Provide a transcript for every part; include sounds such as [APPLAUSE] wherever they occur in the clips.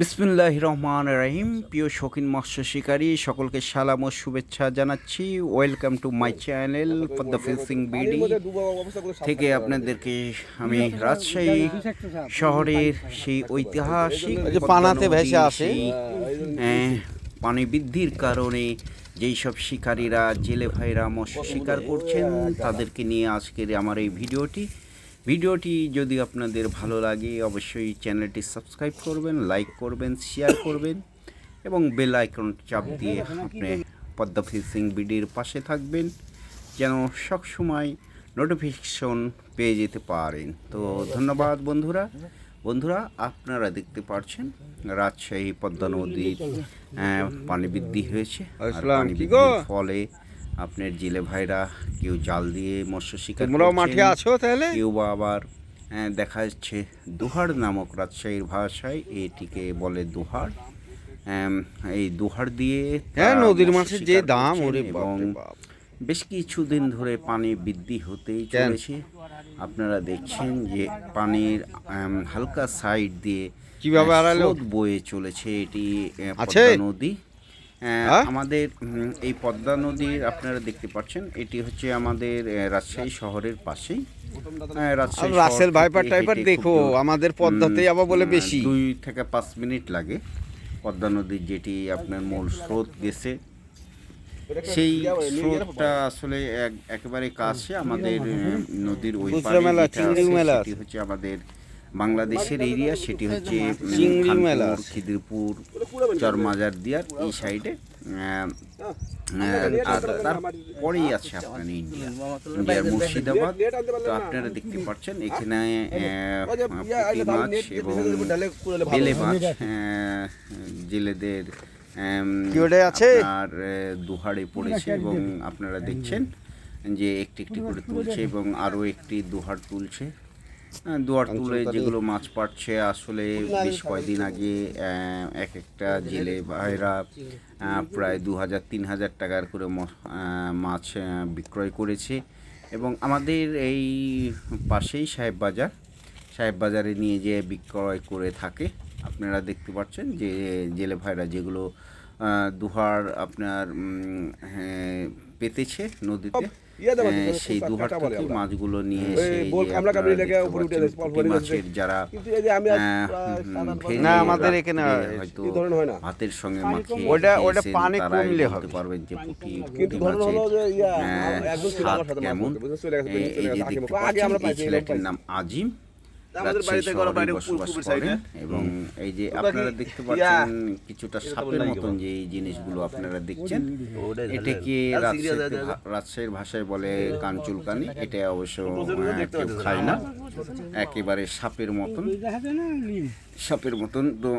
বিসমিল্লাহ রহমান রাহিম। প্রিয় শৌখিন মৎস্য শিকারী সকলকে সালাম ও শুভেচ্ছা জানাচ্ছি। Welcome to my channel for the ফিলসিং BD থেকে আপনাদেরকে আমি রাজশাহী শহরের সেই ঐতিহাসিক পানাতে ভেসে আসে। পানি বৃদ্ধির কারণে যেই সব শিকারীরা জেলে ভাইরা মৎস্য শিকার করছেন তাদেরকে নিয়ে আজকের আমার এই ভিডিওটি। ভিডিওটি যদি আপনাদের ভালো লাগে অবশ্যই চ্যানেলটি সাবস্ক্রাইব করবেন লাইক করবেন শেয়ার করবেন এবং বেল আইকন চাপ দিয়ে আপনি পদ্মা ফিশিং বিডির পাশে থাকবেন যেন সবসময় নোটিফিকেশন পেয়ে যেতে পারেন। তো ধন্যবাদ বন্ধুরা। বন্ধুরা আপনারা দেখতে পাচ্ছেন রাজশাহী পদ্মা নদীর পানি বৃদ্ধি হয়েছে। ফলে আপনার জেলে ভাইরা কেউ জাল দিয়ে মৎস্য শিকার তোমরাও মাঠে আছো তাহলে কেউ বা আবার দেখা যাচ্ছে দুহাড় নামক রাজশাহীর ভাষায় এটিকে বলে আম, এই দুহাড় দিয়ে হ্যাঁ নদীর মাছের যে দাম ওরে এবং বেশ কিছুদিন ধরে পানি বৃদ্ধি হতেই চলেছে আপনারা দেখছেন যে পানির হালকা সাইড দিয়ে কীভাবে আড়ালো? বয়ে চলেছে এটি? নদী হ্যাঁ? আমাদের এই পদ্মা নদীর আপনারা দেখতে পাচ্ছেন এটি হচ্ছে আমাদের রাজশাহী শহরের পাশেই। রাজশাহী ভাইপার টাইপার দেখো আমাদের পদ্মাতেই আবার বলে বেশি। দুই থেকে পাঁচ মিনিট লাগে। পদ্মা নদীর যেটি আপনার মূল স্রোত গেছে সেই স্রোতটা আসলে এক- একেবারে কাছে আমাদের নদীর ওই পারে হচ্ছে আমাদের বাংলাদেশের এরিয়া সেটি হচ্ছে চিংড়ি মেলা। খিদিরপুর চরমাজার দিয়ার এই সাইডে। আর তারপরেই আছে আপনার ইন্ডিয়া ইন্ডিয়ার মুর্শিদাবাদ। তো আপনারা দেখতে পাচ্ছেন এখানে পুঁটি মাছ এবং বেলে মাছ জেলেদের আম, আছে? আহ, দুহাড়ে পড়েছে এবং আপনারা দেখছেন যে একটি একটি করে তুলছে এবং আরও একটি দুহাড় তুলছে। আহ, দুহাড় তুলে যেগুলো মাছ পাচ্ছে আসলে [LAUGHS] বেশ কয়েকদিন আগে এক একটা জেলে ভাইরা প্রায় দু হাজার তিন হাজার টাকার করে মাছ বিক্রয় করেছে। এবং আমাদের এই পাশেই সাহেব বাজার। সাহেব বাজারে নিয়ে যেয়ে বিক্রয় করে থাকে আপনারা দেখতে পাচ্ছেন যে জেলে ভাইরা যেগুলো দুহার আপনার হ্যাঁ, পেতেছে নদীতে। ইয়ে যাবে, সেই কাঁটা দুহার থেকে মাছগুলো নিয়ে এসে হয়ে মাছের যারা কিন্তু এই যে আমি আজ আহ, প্রায় হুম, সাত আট ভেজে না, আমাদের এখানে হয়তো হয়। ভাতের সঙ্গে মাখিয়ে ওটা- ওটা পানি কমলে হবে। পারবেন যে পুঁটি কিন্তু ধরুন হলো যে ইয়া, একজন ছিল আমার সাথে মাছ কেমন? চলে গেছে, এই- এই যে চলে গেছে, দেখতে আগে- আমরা পাইছি, ছেলেটির নাম আজিম। আমাদের বাড়িতে ঘরে বাইরে পুকুর সাইডে। এবং এই যে আপনারা দেখতে পাচ্ছেন কিছুটা সাপের মতন যে এই জিনিসগুলো আপনারা দেখছেন। এটাকে রাজশাহীর ভাষায় বলে কাঞ্চুলকানি এটা অবশ্য দেখতে কেউ খায় না। একেবারে সাপের মতন। সাপের মতন তো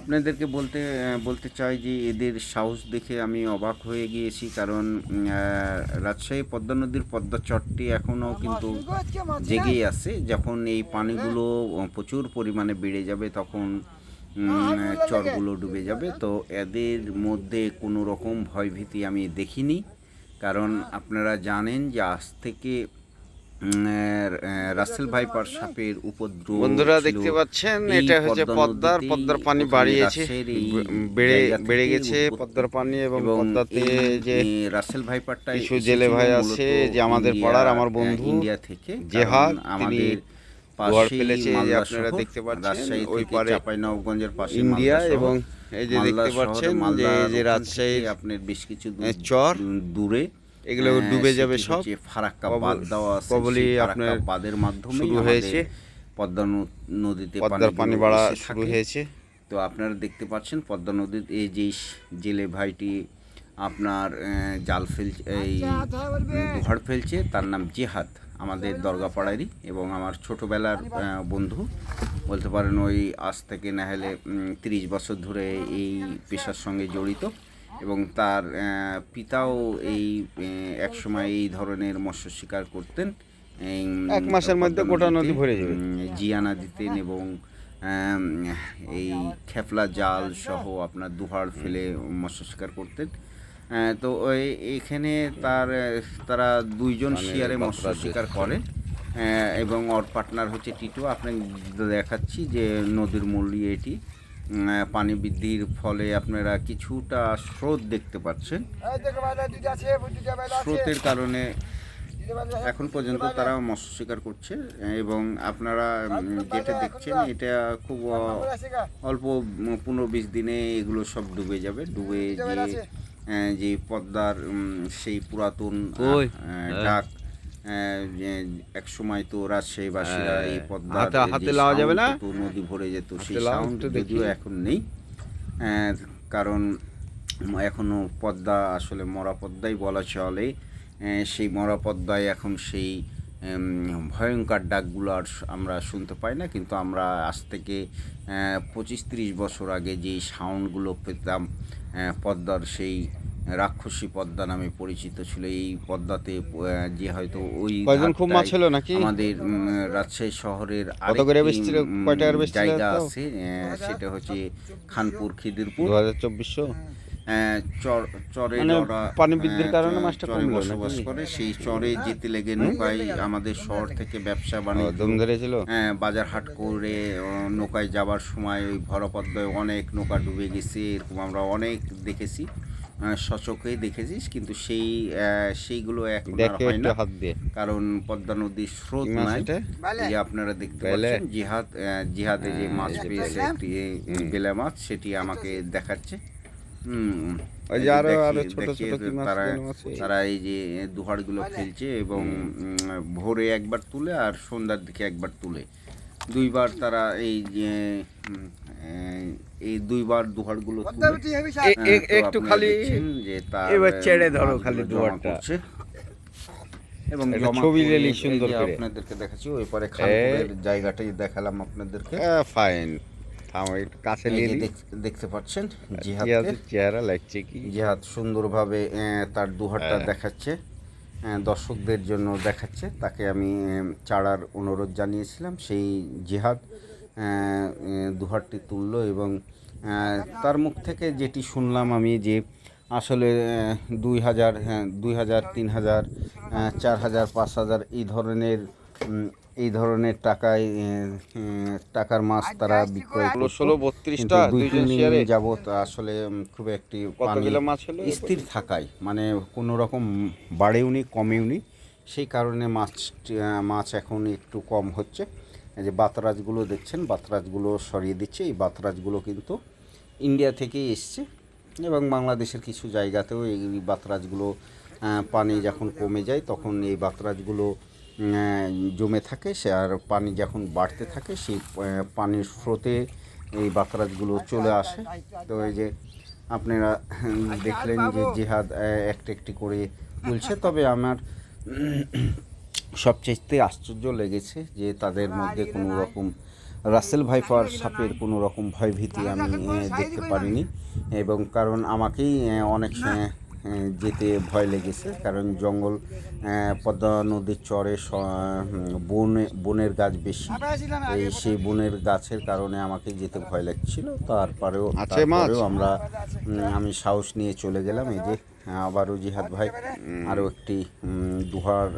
আপনাদেরকে বলতে বলতে চাই যে এদের সাহস দেখে আমি অবাক হয়ে গিয়েছি। কারণ রাজশাহী পদ্মা নদীর পদ্মা চটটি এখনও কিন্তু জেগেই আছে। যখন এই পানিগুলো প্রচুর পরিমাণে বেড়ে যাবে তখন চরগুলো ডুবে যাবে। তো এদের মধ্যে কোনো রকম ভয়ভীতি আমি দেখিনি। কারণ আপনারা জানেন যে আজ থেকে রাসেল ভাইপার সাপের উপদ্রব বন্ধুরা দেখতে পাচ্ছেন এটা হচ্ছে পদ্মার পদ্মার পানি বাড়িয়েছে বেড়ে বেড়ে গেছে। পদ্মার পানি এবং পদ্মাতে যে রাসেল ভাইপারটা কিছু জেলে ভাই আছে যে আমাদের পাড়ার আমার বন্ধু ইন্ডিয়া থেকে জেহাদ, আমাদের দুয়ার ফেলেছে, যে আপনারা দেখতে পাচ্ছেন, রাজশাহী ওই পারে চাঁপাইনবাবগঞ্জের পাশে ইন্ডিয়া এবং এই যে দেখতে পাচ্ছেন যে রাজশাহীর আপনার বেশ কিছু চর, দূরে এগুলো ডুবে যাবে সব। ফারাক্কা কবল- বাঁধ দেওয়া আছে কবলই আপনার বাঁধের মাধ্যমে শুরু হয়েছে। পদ্মা নদীতে পদ্মার পানি বাড়া শুরু হয়েছে। তো আপনারা দেখতে পাচ্ছেন পদ্মা নদীর এই যে জেলে ভাইটি আপনার জাল ফেল এই ঘর ফেলছে তার নাম জেহাদ আমাদের দরগাপাড়ারই এবং আমার ছোটোবেলার বন্ধু। বলতে পারেন ওই আজ থেকে না হলে তিরিশ বছর ধরে এই পেশার সঙ্গে জড়িত। এবং তার পিতাও এই একসময় এই ধরনের মৎস্য শিকার করতেন। এক মাসের মধ্যে গোটা নদী ভরে যাবে। জিয়ানা দিতেন এবং এই খেপলা জাল সহ আপনার দুহাড় ফেলে মৎস্য শিকার করতেন। তো ওই এখানে তার তারা দুইজন শিয়ারে মৎস্য শিকার করেন এবং ওর পার্টনার হচ্ছে টিটু। আপনাকে দেখাচ্ছি যে নদীর মূল্য এটি। উম, আহ, পানি বৃদ্ধির ফলে আপনারা কিছুটা স্রোত দেখতে পাচ্ছেন। স্রোতের কারণে এখন পর্যন্ত তারা মৎস্য শিকার করছে এবং আপনারা যেটা দেখছেন এটা খুব অল্প পনেরো বিশ দিনে এগুলো সব ডুবে যাবে। ডুবে যে যে পদ্মার সেই পুরাতন ডাক এক সময় তো রাজশাহীবাসীরা এই পদ্মা হ্যাঁ। হাতে- লাওয়া যাবে না? নদী ভরে যেত সেই সাউন্ড যদিও এখন নেই কারণ এখনও পদ্মা আসলে মরা পদ্মাই বলা চলে সেই মরা পদ্মায় এখন সেই ভয়ঙ্কর ডাকগুলো আর আমরা শুনতে পাই না কিন্তু আমরা আজ থেকে পঁচিশ তিরিশ বছর আগে যেই সাউন্ডগুলো পেতাম পদ্মার সেই রাক্ষসী পদ্মা নামে পরিচিত ছিল। এই পদ্মাতে যে হয়তো ওই খুব মাছ হলো নাকি? আমাদের রাজশাহী শহরের জায়গা আছে সেটা হচ্ছে খানপুর খিদিরপুর। দু হাজার চব্বিশশো চর মানে পানি বৃদ্ধির কারণে মাছটা কমলো বসবাস করে। সেই চরে যেতে লেগে নৌকায় আমাদের শহর থেকে ব্যবসা বাণিজ্য ধরেছিল হ্যাঁ, বাজার হাট করে নৌকায় যাবার সময় ওই অনেক নৌকা ডুবে গেছে এরকম আমরা অনেক দেখেছি। আহ, সচক্ষে দেখেছিস কিন্তু সেই আহ, সেইগুলো এখন আর দেখে হয় না। হাত দিয়ে কারণ পদ্মা নদীর স্রোত নাই। এই যে আপনারা দেখতে? পাচ্ছেন জিহাদ আহ, জিহাদে যে মাছ এই যে পেয়েছে একটি এই বেলে মাছ সেটি আমাকে দেখাচ্ছে। হুম। মাছ তারা যেন আছে? তারা এই যে দুহাড়গুলো ফেলছে এবং ভোরে একবার তুলে আর সন্ধ্যার দিকে একবার তুলে। দুইবার তারা এই যে এই দুইবার এ- হ্যাঁ, একটু খালি এবার ছেড়ে ধরো খালি জমা দুয়ারটা। এবং ছবি করে সুন্দর করে। আপনাদেরকে দেখাচ্ছি ওই পরে খানপুরের জায়গাটাই দেখালাম আপনাদেরকে। ফাইন থামো একটু কাছে নিয়ে দেখতে পাচ্ছেন জিহাদের চেহারা লাগছে কি? জিহাদ সুন্দরভাবে আহ, তার দুহারটা হ্যাঁ। দেখাচ্ছে আহ, দর্শকদের জন্য দেখাচ্ছে। তাকে আমি চাড়ার অনুরোধ জানিয়েছিলাম। সেই জিহাদ দুহারটি তুললো এবং তার মুখ থেকে যেটি শুনলাম আমি যে আসলে দুই হাজার হ্যাঁ দুই হাজার তিন হাজার চার হাজার পাঁচ হাজার এই ধরনের এই ধরনের টাকায় টাকার মাছ তারা বিক্রয় ষোলো বত্রিশটা দুই তিন দিন যাবত আসলে খুব একটি স্থির থাকায় মানে কোনো রকম বাড়েওনি কমেওনি সেই কারণে মাছ মাছ এখন একটু কম হচ্ছে। যে বাতরাজগুলো দেখছেন, বাতরাজগুলো সরিয়ে দিচ্ছে। এই বাতরাজগুলো কিন্তু ইন্ডিয়া থেকেই এসছে এবং বাংলাদেশের কিছু জায়গাতেও এই বাতরাজগুলো পানি যখন কমে যায় তখন এই বাতরাজগুলো জমে থাকে। সে আর পানি যখন বাড়তে থাকে, সেই পানির স্রোতে এই বাতরাজগুলো চলে আসে। তো এই যে আপনারা দেখলেন যে জিহাদ একটি একটি করে তুলছে। তবে আমার সবচেয়ে আশ্চর্য লেগেছে যে তাদের মধ্যে কোনো রকম রাসেল ভাইপার সাপের কোনো রকম ভয়ভীতি আমি দেখতে পারিনি। এবং কারণ আমাকেই অনেক যেতে ভয় লেগেছে। কারণ জঙ্গল পদ্মা নদীর চরে বনে বনের গাছ বেশি। এই সেই বনের গাছের কারণে আমাকে যেতে ভয় লাগছিল। তারপরেও? তারপরেও আমরা আমি সাহস নিয়ে চলে গেলাম। এই যে আবারও জিহাদ ভাই আরও একটি দুহার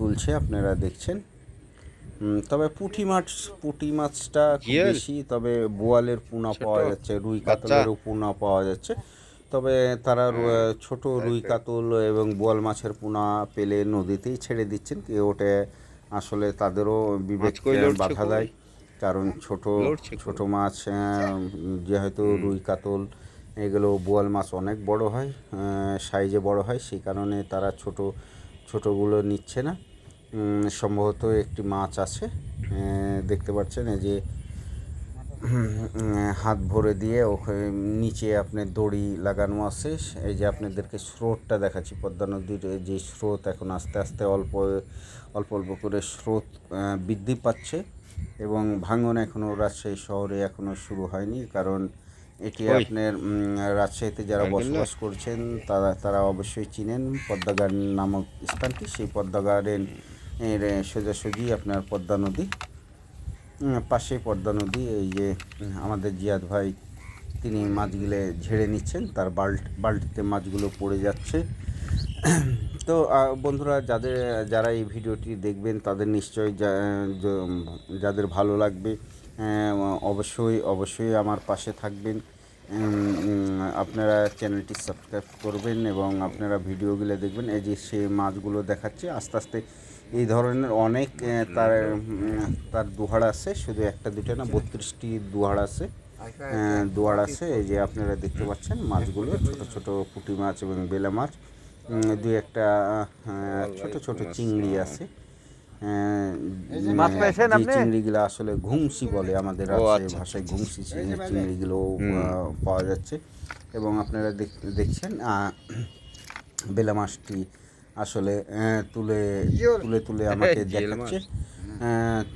তুলছে আপনারা দেখছেন। তবে পুঁটি মাছ পুঁটি মাছটা খুব বেশি তবে বোয়ালের পোনা পাওয়া যাচ্ছে রুই? কাতলেরও পোনা পাওয়া যাচ্ছে। তবে তারা ছোট রুই কাতল এবং বোয়াল মাছের পোনা পেলে নদীতেই ছেড়ে দিচ্ছেন কি ওটা আসলে তাদেরও বিবেক কই বাধা দেয় কারণ ছোট ছোট মাছ আহ, যে হয়তো রুই কাতল এগুলো বোয়াল মাছ অনেক বড় হয় সাইজে বড় হয় সেই কারণে তারা ছোট ছোটগুলো নিচ্ছে না। সম্ভবত একটি মাছ আছে। দেখতে পাচ্ছেন এই যে হাত ভরে দিয়ে ওখানে নিচে আপনার দড়ি লাগানো আছে। এই যে আপনাদেরকে স্রোতটা দেখাচ্ছি পদ্মা নদীর যে স্রোত এখন আস্তে আস্তে অল্প অল্প অল্প করে স্রোত বৃদ্ধি পাচ্ছে এবং ভাঙন এখনও রাজশাহী শহরে এখনও শুরু হয়নি। কারণ এটি আপনার রাজশাহীতে যারা বসবাস করছেন তারা তারা অবশ্যই চিনেন পদ্মা গার্ডেন নামক স্থানটি। সেই পদ্মা গার্ডেন এর সোজাসুজি আপনার পদ্মা নদী। পাশে পদ্মা নদী, এই যে আমাদের জিয়াদ ভাই, তিনি মাছগুলো ঝেড়ে নিচ্ছেন, তার বাল্ট, বাল্টিতে মাছগুলো পড়ে যাচ্ছে। [CLEARS THROAT] তো বন্ধুরা, যাদের, যারা এই ভিডিওটি দেখবেন, তাদের নিশ্চয়ই যাদের ভালো লাগবে অবশ্যই অবশ্যই আমার পাশে থাকবেন। আপনারা চ্যানেলটি সাবস্ক্রাইব করবেন এবং আপনারা ভিডিওগুলো দেখবেন। এই যে সে মাছগুলো দেখাচ্ছে, আস্তে আস্তে এই ধরনের অনেক তার তার দুহাড় আছে, শুধু একটা দুটো না, বত্রিশটি দুহাড় আছে। দুয়ার আছে, এই যে আপনারা দেখতে পাচ্ছেন মাছগুলো, ছোট ছোট পুঁটি মাছ এবং বেলা মাছ। দুই একটা ছোট ছোট চিংড়ি আছে। চিংড়িগুলো আসলে ঘুমসি বলে আমাদের আচ্ছা, ভাষায় ঘুমসি চিংড়ি চিংড়িগুলো পাওয়া যাচ্ছে। এবং আপনারা দেখ- দেখছেন বেলা মাছটি আসলে তুলে তুলে তুলে আমাকে [LAUGHS] দেখাচ্ছে।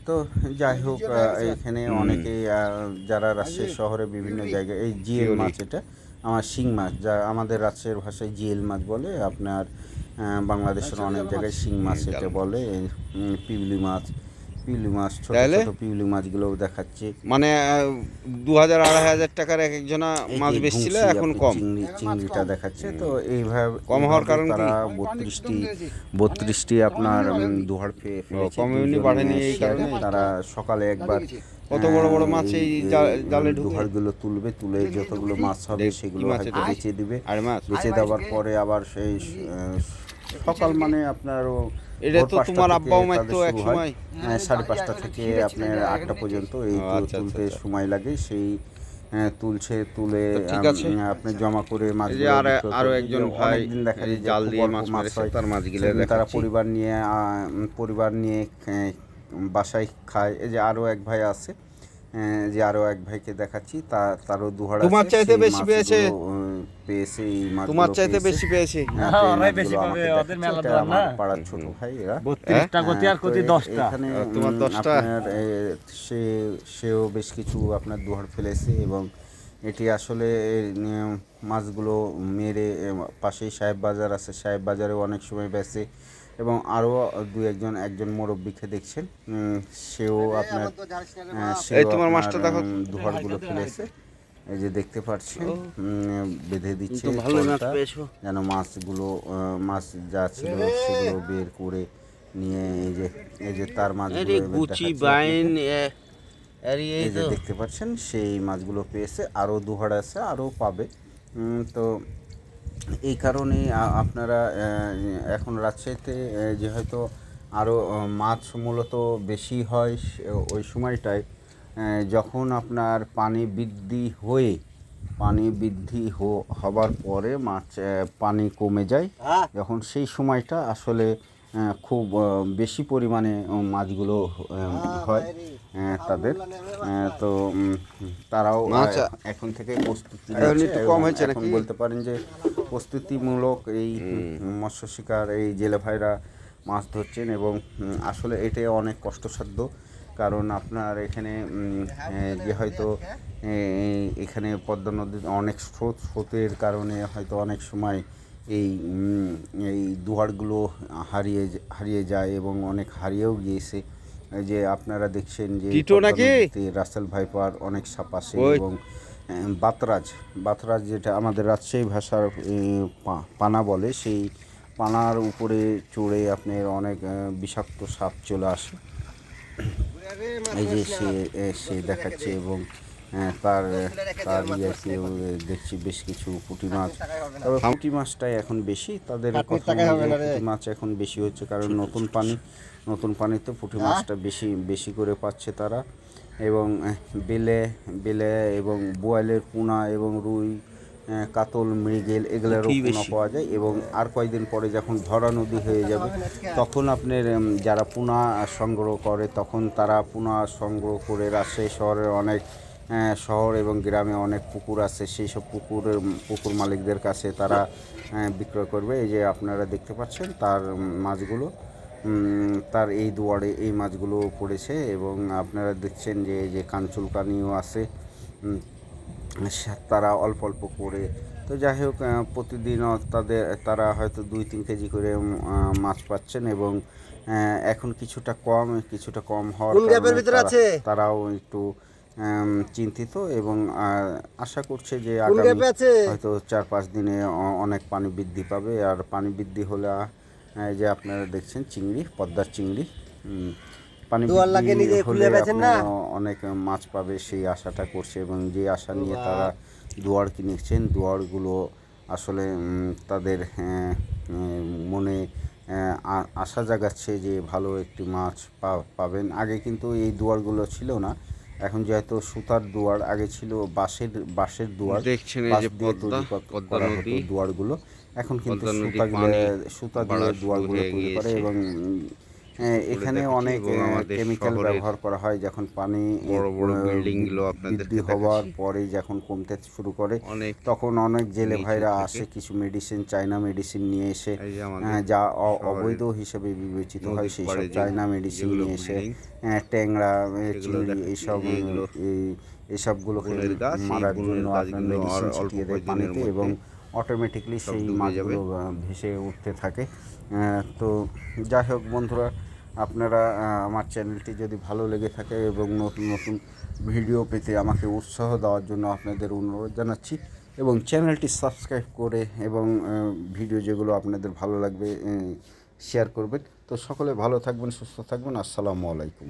তো যাই হোক এখানে অনেকেই আহ, যারা রাজশাহী শহরে বিভিন্ন জায়গায় এই জিএল মাছ এটা আমার শিং মাছ যা আমাদের রাজশাহীর ভাষায় জিএল মাছ বলে আপনার বাংলাদেশের অনেক জায়গায় শিং মাছ এটা বলে পিউলি মাছ পিউলি মাছ ছোট ছোট পিউলি মাছগুলো দেখাচ্ছে। মানে দু হাজার আড়াই হাজার টাকার এক একজনা মাছ বেচছিল এখন কম? চিংড়ি চিংড়িটা দেখাচ্ছে। তো এইভাবে কম হওয়ার কারণ তারা বত্রিশটি বত্রিশটি আপনার দুহার পেয়ে ফেলেছে কমিউনি বাড়েনি এই কারণে? তারা সকালে একবার কত বড় বড় মাছ এই জালে ঢুকে? দুহারগুলো তুলবে তুলে যতগুলো মাছ হবে সেগুলো? বেচে দিবে। আর মাছ। বেচে দেওয়ার পরে আবার সেই সকাল মানে আপনার এটা তো তোমার আব্বাও মারতো এক সময়। হ্যাঁ, সাড়ে পাঁচটা থেকে আপনার আটটা পর্যন্ত এই আচ্ছা, আচ্ছা, তুলতে আচ্ছা। সময় লাগে সেই তুলছে তুলে। আপনি জমা করে মাছ আর আরও একজন ভাই জাল দিয়ে মাছ মারছে তার মাছগুলো তারা পরিবার নিয়ে পরিবার নিয়ে বাসায় খায় এই যে আরও এক ভাই আছে যে আরও এক ভাইকে দেখাচ্ছি তা তারও দুহার তোমার চাইতে বেশি পেয়েছে? পেয়েছে এই মাছগুলো তোমার চাইতে বেশি পেয়েছে। হ্যাঁ, তো এই ওরাই বেশি পাবে, ওদের মেলা আমার না? পাড়ার ছোট ভাই এরা। বত্রিশটা গতি আর হ্যাঁ, গতি তো দশটা। এখানে আর তোমার উম, দশটা? আপনার, এ, সে সেও বেশ কিছু আপনার দুহার ফেলেছে এবং এটি আসলে মাছগুলো মেরে পাশেই সাহেব বাজার আছে সাহেব বাজারে অনেক সময় বেচে এবং আরও দু একজন একজন মুরব্বীকে দেখছেন উম, সেও আপনার আহ, সেও তোমার মাছটা দেখো। তো। দুহারগুলো ফেলেছে। এই যে দেখতে পাচ্ছেন বেঁধে দিচ্ছে মাছ যেন মাছগুলো মাছ যা ছিল সেগুলো বের করে নিয়ে এই যে এই যে তার আপনাকে। এই যে দেখতে পাচ্ছেন সেই মাছগুলো পেয়েছে আরও দুহার আছে আরও পাবে। তো এই কারণে আপনারা এখন রাজশাহীতে আহ, যে হয়তো আরও মাছ মূলত বেশি হয় ওই সময়টায় যখন আপনার পানি বৃদ্ধি হয়ে পানি বৃদ্ধি হো- হবার পরে মাছ পানি কমে যায় যখন সেই সময়টা আসলে খুব বেশি পরিমাণে মাছগুলো হয় তাদের। তো তারাও এখন থেকে প্রস্তুতি কম হয়েছে এখন বলতে পারেন যে প্রস্তুতিমূলক এই মৎস্য শিকার এই জেলে ভাইরা মাছ ধরছেন এবং আসলে এটা অনেক কষ্টসাধ্য। কারণ আপনার এখানে যে হয়তো এখানে পদ্মা নদীর অনেক স্রোত স্রোতের কারণে হয়তো অনেক সময় এই এই দুয়ারগুলো হারিয়ে হারিয়ে যায় এবং অনেক হারিয়েও গিয়েছে যে আপনারা দেখছেন যে? রাসেল ভাইপার অনেক সাপ আসে এবং বাতরাজ বাতরাজ যেটা আমাদের রাজশাহী ভাষার পানা বলে সেই পানার উপরে চড়ে আপনার অনেক বিষাক্ত সাপ চলে আসে এই যে সে সে দেখাচ্ছে এবং তার তার ইয়াকেও দেখছি বেশ কিছু পুঁটি মাছ। তবে পুঁটি মাছটাই এখন বেশি তাদের পুঁটি মাছ এখন বেশি হচ্ছে কারণ নতুন পানি নতুন পানিতে পুঁটি মাছটা বেশি বেশি করে পাচ্ছে তারা। এবং বেলে বেলে এবং বোয়ালের পোনা এবং রুই কাতল মৃগেল এগুলোরও পোনা পাওয়া যায় এবং আর কয়েকদিন পরে যখন ধরা নদী হয়ে যাবে তখন আপনার যারা পোনা সংগ্রহ করে তখন তারা পোনা সংগ্রহ করে রাজশাহী শহরের অনেক শহর এবং গ্রামে অনেক পুকুর আছে। সেই সব পুকুরের পুকুর মালিকদের কাছে তারা বিক্রয় করবে। এই যে আপনারা দেখতে পাচ্ছেন তার মাছগুলো তার এই দুয়ারে এই মাছগুলো পড়েছে এবং আপনারা দেখছেন যে এই যে কাঞ্চুলকানিও আছে তারা অল্প অল্প করে তো যাই হোক আহ, প্রতিদিনও তাদের তারা হয়তো দুই তিন কেজি করে মাছ পাচ্ছেন এবং এখন কিছুটা কম কিছুটা কম হওয়ার তারাও একটু চিন্তিত এবং আশা করছে যে আগামী হয়তো চার পাঁচ দিনে অনেক পানি বৃদ্ধি পাবে। আর পানি বৃদ্ধি হলে যে আপনারা দেখছেন চিংড়ি পদ্মার চিংড়ি পানি দুয়ার লাগিয়ে নিজে খুলে বেচেন না? অনেক মাছ পাবে সেই আশাটা করছে এবং যে আশা নিয়ে তারা দুয়ার কিনেছেন দুয়ারগুলো আসলে তাদের মনে আশা জাগাচ্ছে যে ভালো একটি মাছ পাবেন। আগে কিন্তু এই দুয়ারগুলো ছিল না। এখন যেহেতু সুতার দুয়ার আগে ছিল বাঁশের বাঁশের দুয়ার। দেখছেন এই যে পদ্মা, পদ্মা নদী। দুয়ারগুলো। এখন কিন্তু সুতা সুতা দিয়ে দুয়ারগুলো তৈরি করে এবং হ্যাঁ, এখানে অনেক কেমিক্যাল ব্যবহার করা হয় যখন পানি বড় বড় building গুলো আপনাদেরকে বৃদ্ধি হওয়ার পরে যখন কমতে শুরু করে তখন অনেক জেলে ভাইরা আসে কিছু মেডিসিন চায়না মেডিসিন নিয়ে এসে এই যে অবৈধ হিসেবে বিবেচিত হয় সেই সব চায়না মেডিসিন নিয়ে এসে ট্যাংরা আহ, চিংড়ি এইসব এইসবগুলোকে মারার জন্য আপনার মেডিসিন ছিটিয়ে দেয় পানিতে এবং অটোমেটিকলি সেই মাছগুলো ভেসে উঠতে থাকে। তো যাই হোক বন্ধুরা আপনারা আমার চ্যানেলটি যদি ভালো লেগে থাকে এবং নতুন নতুন ভিডিও পেতে আমাকে উৎসাহ দেওয়ার জন্য আপনাদের অনুরোধ জানাচ্ছি এবং চ্যানেলটি সাবস্ক্রাইব করে এবং ভিডিও যেগুলো আপনাদের ভালো লাগবে শেয়ার করবেন। তো সকলে ভালো থাকবেন সুস্থ থাকবেন। আসসালামু আলাইকুম।